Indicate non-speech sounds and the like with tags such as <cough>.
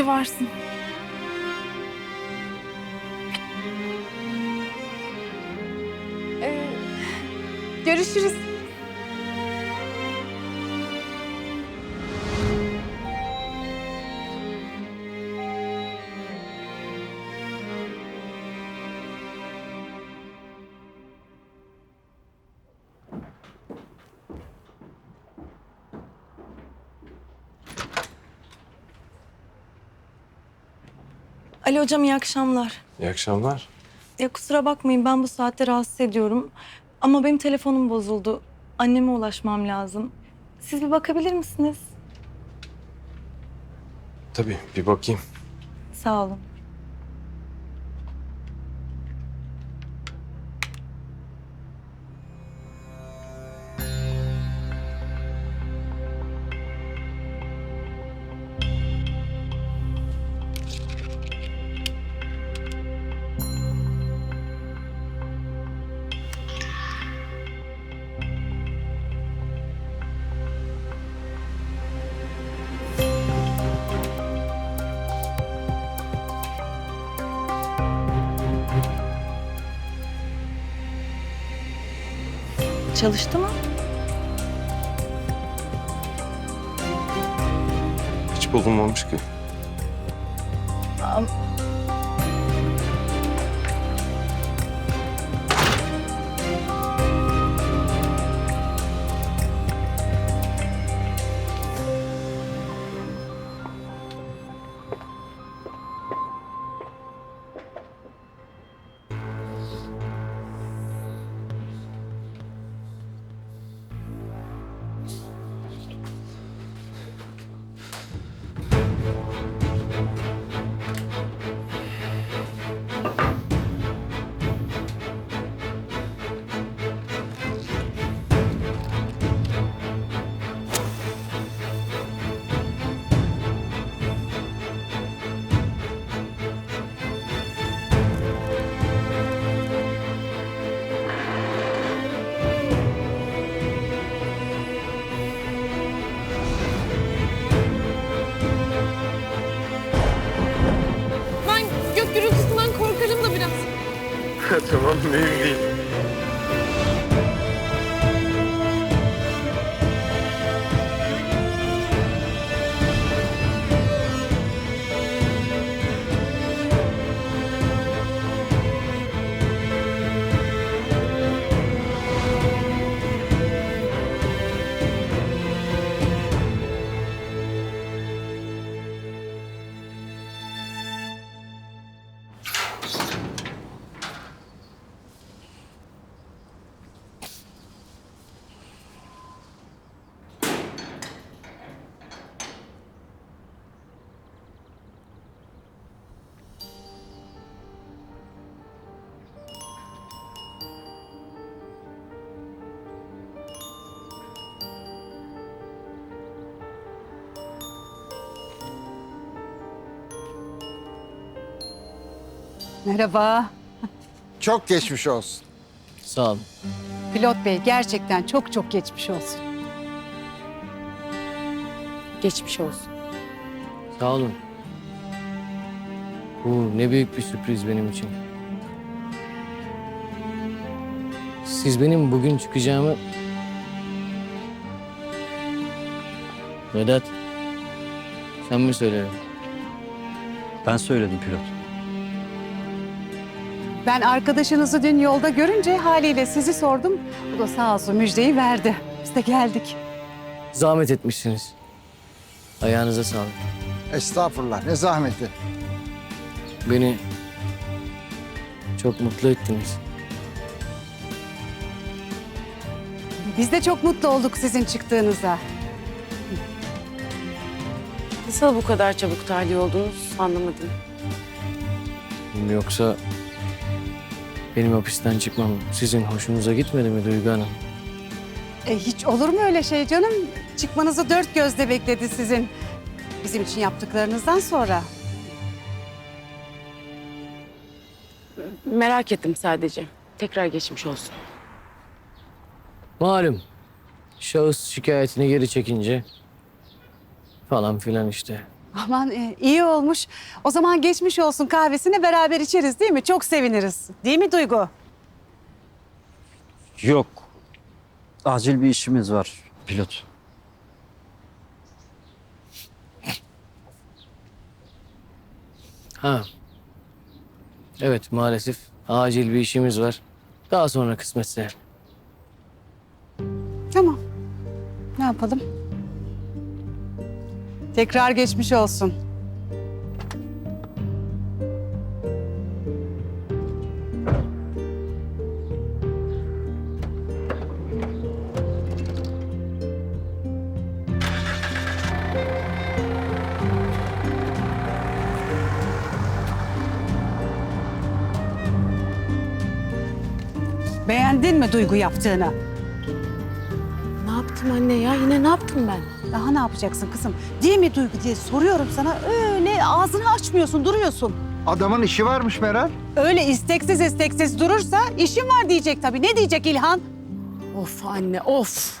ki varsın. Ee, görüşürüz. Ali hocam iyi akşamlar. İyi akşamlar. Ya kusura bakmayın ben bu saatte rahatsız ediyorum. Ama benim telefonum bozuldu. Anneme ulaşmam lazım. Siz bir bakabilir misiniz? Tabii bir bakayım. Sağ olun. Çalıştı mı? Hiç bulunmamış ki. Am- <laughs> tamam mühim değil. Merhaba. Çok geçmiş olsun. Sağ olun. Pilot Bey gerçekten çok çok geçmiş olsun. Geçmiş olsun. Sağ olun. Bu ne büyük bir sürpriz benim için. Siz benim bugün çıkacağımı... Vedat, sen mi söyledin? Ben söyledim pilot. Ben arkadaşınızı dün yolda görünce haliyle sizi sordum. O da sağ olsun müjdeyi verdi. Biz de geldik. Zahmet etmişsiniz. Ayağınıza sağlık. Estağfurullah ne zahmeti. Beni çok mutlu ettiniz. Biz de çok mutlu olduk sizin çıktığınıza. Nasıl bu kadar çabuk tahliye oldunuz anlamadım. Yoksa benim hapisten çıkmam sizin hoşunuza gitmedi mi Duygu Hanım? E, hiç olur mu öyle şey canım? Çıkmanızı dört gözle bekledi sizin. Bizim için yaptıklarınızdan sonra. Merak ettim sadece. Tekrar geçmiş olsun. Malum şahıs şikayetini geri çekince falan filan işte. Aman e, iyi olmuş. O zaman geçmiş olsun kahvesini beraber içeriz değil mi? Çok seviniriz. Değil mi Duygu? Yok. Acil bir işimiz var pilot. Ha. Evet maalesef acil bir işimiz var. Daha sonra kısmetse. Tamam. Ne yapalım? Tekrar geçmiş olsun. Beğendin mi Duygu yaptığını? Yaptım anne ya? Yine ne yaptım ben? Daha ne yapacaksın kızım? Değil mi Duygu diye soruyorum sana. Öyle ağzını açmıyorsun, duruyorsun. Adamın işi varmış Meral. Öyle isteksiz isteksiz durursa işim var diyecek tabii. Ne diyecek İlhan? Of anne of.